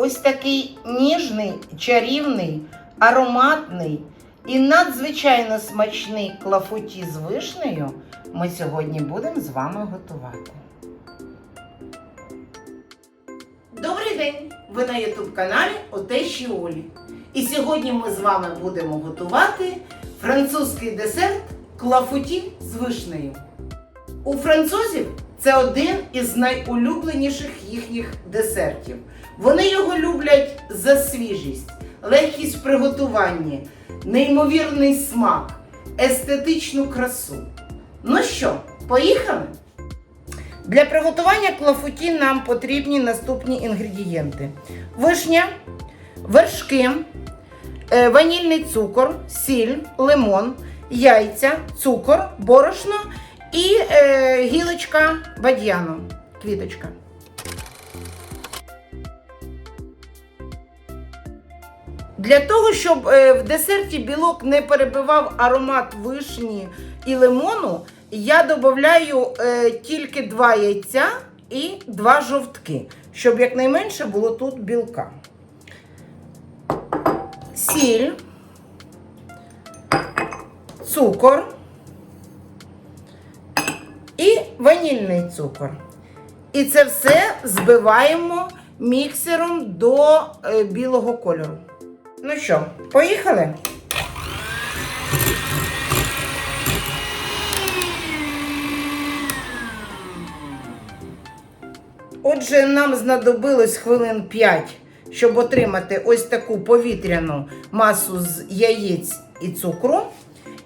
ось такий ніжний, чарівний, ароматний і надзвичайно смачний клафуті з вишнею ми сьогодні будемо з вами готувати. Добрий день! Ви на ютуб каналі Отеші Олі. І сьогодні ми з вами будемо готувати французький десерт клафуті з вишнею. У французів це один із найулюбленіших їхніх десертів. Вони його люблять за свіжість, легкість в приготуванні, неймовірний смак, естетичну красу. Ну що, поїхали? Для приготування клафуті нам потрібні наступні інгредієнти: вишня, вершки, е, ванільний цукор, сіль, лимон, яйця, цукор, борошно і е, гілочка бадьяну, квіточка. Для того, щоб е, в десерті білок не перебивав аромат вишні і лимону, я додаю е, тільки два яйця і два жовтки, щоб якнайменше було тут білка. Сіль, цукор і ванільний цукор. І це все збиваємо міксером до е, білого кольору. Ну що, поїхали? Отже, нам знадобилось хвилин 5, щоб отримати ось таку повітряну масу з яєць і цукру.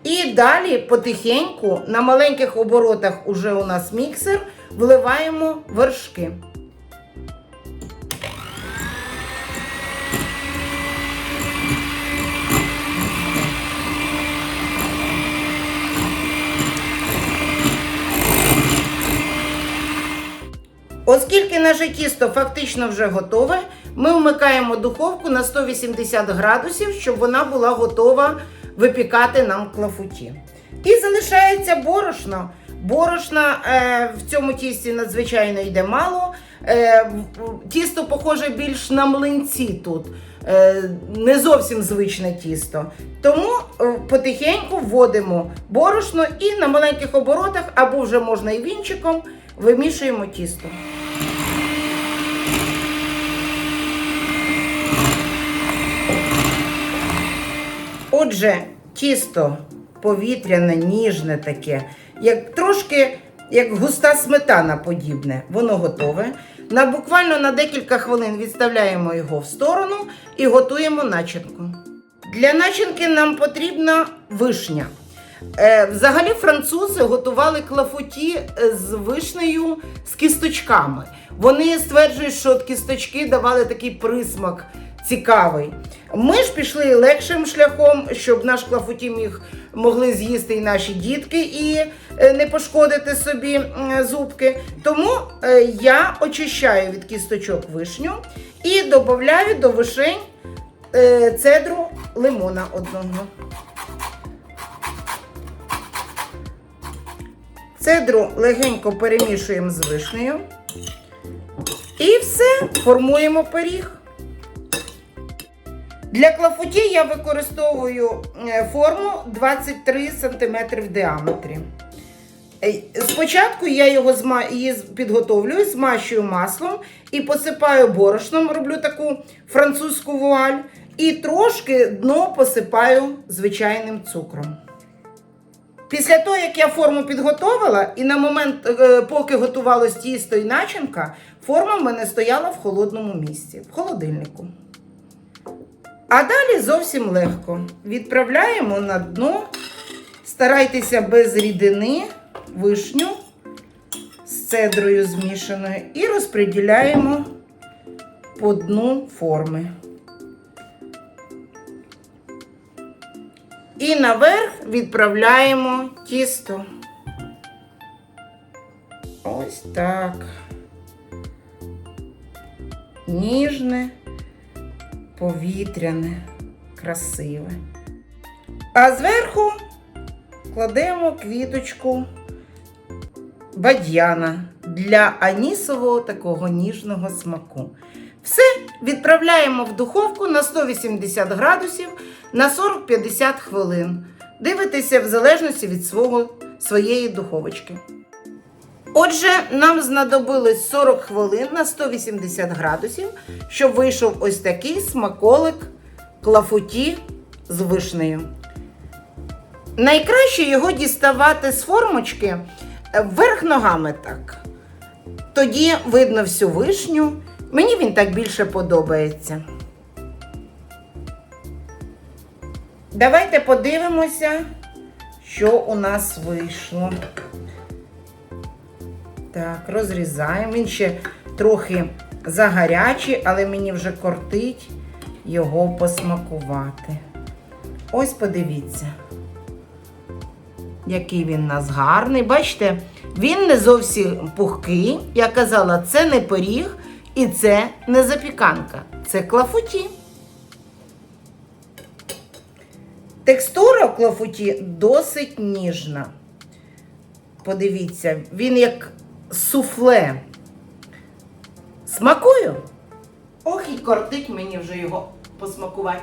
І далі потихеньку на маленьких оборотах уже у нас міксер, вливаємо вершки. Оскільки наше тісто фактично вже готове, ми вмикаємо духовку на 180 градусів, щоб вона була готова випікати нам клафуті. І залишається борошно. Борошна е, в цьому тісті надзвичайно йде мало. Е, тісто похоже більш на млинці тут. Е, не зовсім звичне тісто. Тому е, потихеньку вводимо борошно і на маленьких оборотах, або вже можна і вінчиком, вимішуємо тісто. Отже, тісто повітряне, ніжне таке, як трошки як густа сметана подібне, воно готове. На буквально на декілька хвилин відставляємо його в сторону і готуємо начинку. Для начинки нам потрібна вишня. Е, взагалі французи готували клафуті е, з вишнею з кісточками. Вони стверджують, що кісточки давали такий присмак цікавий. Ми ж пішли легшим шляхом, щоб наш клафуті міг могли з'їсти і наші дітки і е, не пошкодити собі зубки. Тому е, я очищаю від кісточок вишню і додаю до вишень е, цедру лимона одного. Цедру легенько перемішуємо з вишнею. І все, формуємо пиріг. Для клафуті я використовую е, форму 23 см в діаметрі. Е, Спочатку я його її підготовлюю, змащую маслом і посипаю борошном, роблю таку французьку вуаль. І трошки дно посипаю звичайним цукром. Після того, як я форму підготовила, і на момент, е, поки готувалось тісто і начинка, форма в мене стояла в холодному місці, в холодильнику. А далі зовсім легко. Відправляємо на дно, старайтеся без рідини, вишню з цедрою змішаною і розподіляємо по дну форми. І наверх відправляємо тісто. Ось так. Ніжне, повітряне, красиве. А зверху кладемо квіточку бадьяна для анісового такого ніжного смаку. Все відправляємо в духовку на 180 градусів на 40-50 хвилин. Дивитеся в залежності від свого, своєї духовочки. Отже, нам знадобилось 40 хвилин на 180 градусів, щоб вийшов ось такий смаколик клафуті з вишнею. Найкраще його діставати з формочки е, вверх ногами так. Тоді видно всю вишню. Мені він так більше подобається. Давайте подивимося, що у нас вийшло. Так, розрізаємо. Він ще трохи загарячий, але мені вже кортить його посмакувати. Ось подивіться, який він у нас гарний. Бачите, він не зовсім пухкий. Я казала, це не пиріг і це не запіканка. Це клафуті. Текстура клафуті досить ніжна. Подивіться, він як суфле. Смакую? Ох, і кортить мені вже його посмакувати.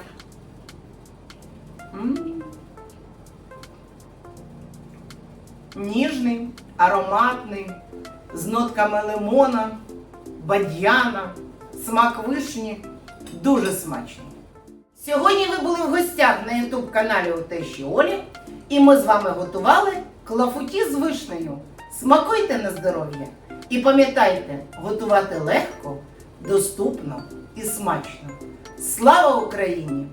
Ніжний, ароматний, з нотками лимона, бадьяна, смак вишні. Дуже смачний. Сьогодні ви були в гостях на ютуб каналі у Олі, і ми з вами готували клафуті з вишнею. Смакуйте на здоров'я і пам'ятайте, готувати легко, доступно і смачно. Слава Україні!